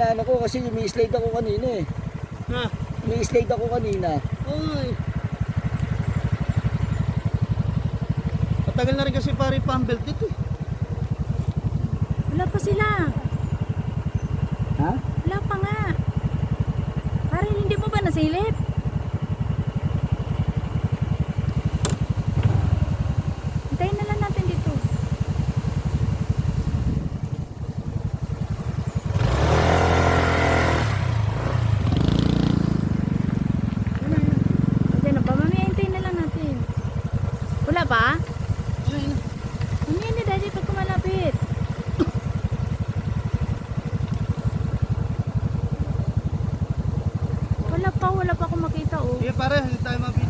inaano ko kasi umi-slide ako kanina eh. Ha? Umi-slide ako kanina. Oy. Matagal na rin kasi pare pambelt dito eh. Wala pa sila. Ha? Wala pa nga. Parang hindi mo ba nasilip? Hintayin na lang natin dito. Diyan na ba? Mamaya hintayin na lang natin. Wala pa? Mamaya na daddy pag kumalapit. Wala pa, wala pa akong makita oh. Sige pare, hindi tayo mabigyan.